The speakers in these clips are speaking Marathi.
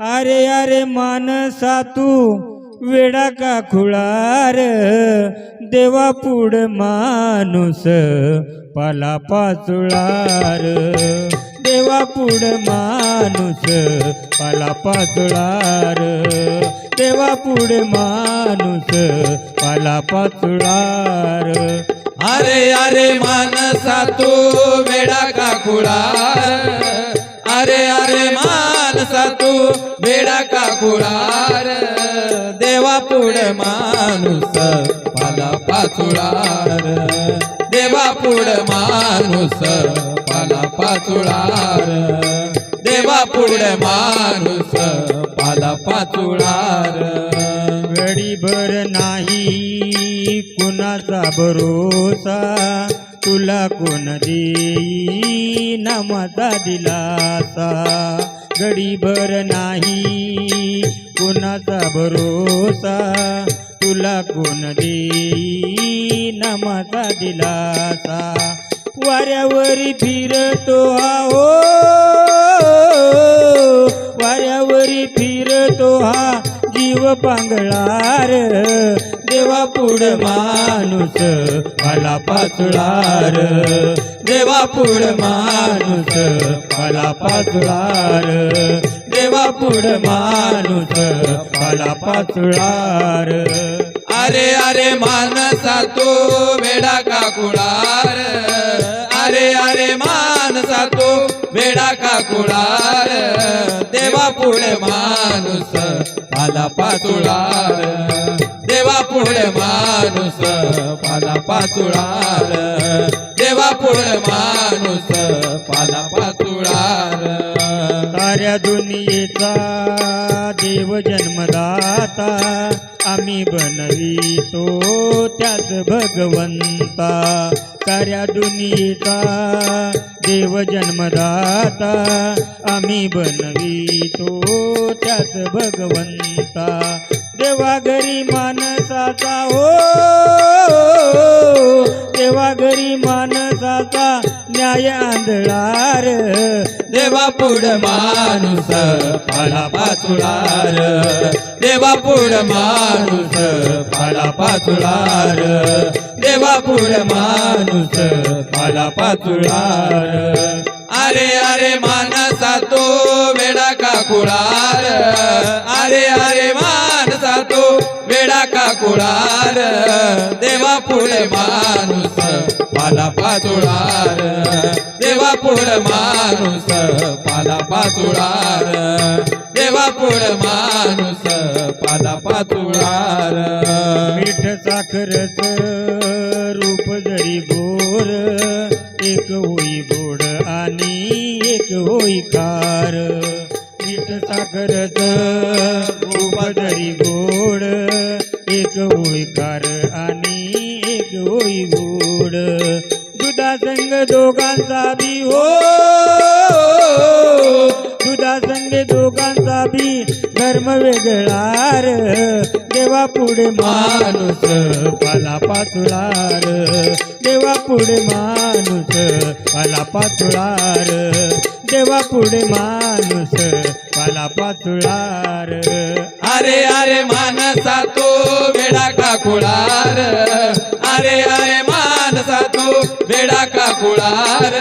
अरे अरे मानसा तू वेडा का खुळार? देवा पुढ माणूस पाला पाचुळार. देवा पुढ माणूस पाला पाचुळार. देवा पुढ माणूस पाला पाचुळार. अरे अरे मानसा तू वेडा का खुळार? अरे अरे मानसा तू बेडा का खुळार देवा पुढे माणूस पाला पाचुळार. देवा पुढे माणूस पाला पाचुळार. देवा पुढे माणूस पाला पाचुळार. गडीभर नाही कुणाचा भरोसा. तुला कोण देई नामाचा दिलासा? घडीभर नाही कोणाचा भरोसा? तुला कोण देई नामाचा दिलासा? वाऱ्यावरी फिरतो हा हो वाऱ्यावरी फिरतो हा जीव पांगळार. देवा पुढ माणूस मला पाचुळार. देवा पुढ माणूस मला पाचुळार. देवा पुढ माणूस मला पाचुळार. अरे अरे मानसा तू वेडा का कुळार? अरे अरे मानसा तू वेडा का कुळार? देवा पुढे माणूस मला पाचुळार. पुढे माणूस पाला पाचुळार देवा पुढे माणूस पाला पाचुळार साऱ्या दुनियेचा देव जन्मदाता आम्ही बनवितो त्याच भगवंता. साऱ्या दुनियेचा देव जन्मदाता आम्ही बनवितो त्याच भगवंता. देवा घरी माणसाचा हो देवा घरी माणसाचा न्याय आंधळार. देवा पुढ माणूस पाला पाचुळार. देवा पुढ माणूस पाला पाचुळार. देवा पुढ माणूस पाला पाचुळार. अरे अरे मानसा तो वेडा का कुळार? अरे अरे मानसा तो वेडा कुळार देवा पुढे माणूस पाला पाचुळार देवा पुढ माणूस पाला पाचोळार देवा पुढ माणूस पाला पाचुळार मीठ साखरच रूप जरी गोर एक होई गोड आणि एक होई कार मीठ साखरच रूप जरी गोर एक होई कार आणि एक होई गोड दुधा संग दोघांचा बी हो. दुधा संग दोघांचा बी धर्म वेगळार देवा पुढे माणूस पाला पाचुळार. देवा पुढे माणूस पाला पाचुळार. देवा पुढे माणूस पाला पाचुळार. अरे अरे मानसा तो वेडा का कुळार? अरे अरे मानसा तो वेडा का कुळार?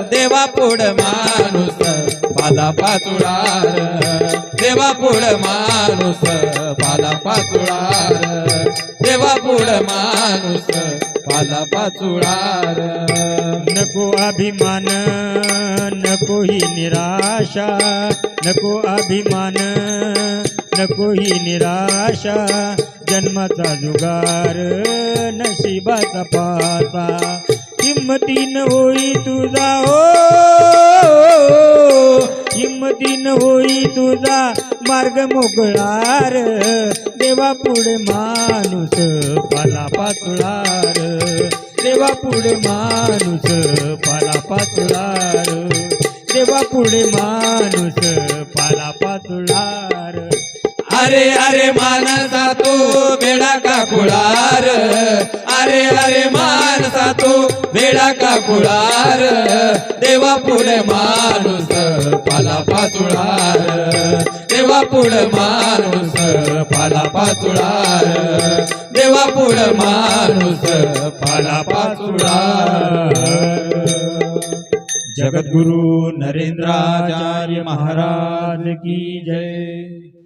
देवा पुढ माणूस पाला पाचुळार. देवा पुढ माणूस पाला पाचुळार. देवा पुढ माणूस पाला पाचुळार. नको अभिमान नको ही निराशा. नको अभिमान नको ही निराशा. जन्माचा जुगार नशिबाचा पासा. हिंमतीन होई तुझा हो हिंमतीन होई तुझा मार्ग मोकळार देवा पुढे माणूस पाला पाचुळार. देवा पुढे माणूस पाला पाचुळार. देवा पुढे माणूस पाला पाचुळार. अरे अरे मानसा तू बेडा का कुळार? अरे अरे मानसा तू बेडा का कुळार? देवा पुढे माणूस पाला पाचुळार. देवा पुढ माणूस पाला पाचुळार. देवा पुढ माणूस पाला पाचुळार. जगद्गुरु नरेंद्राचार्य महाराज की जय.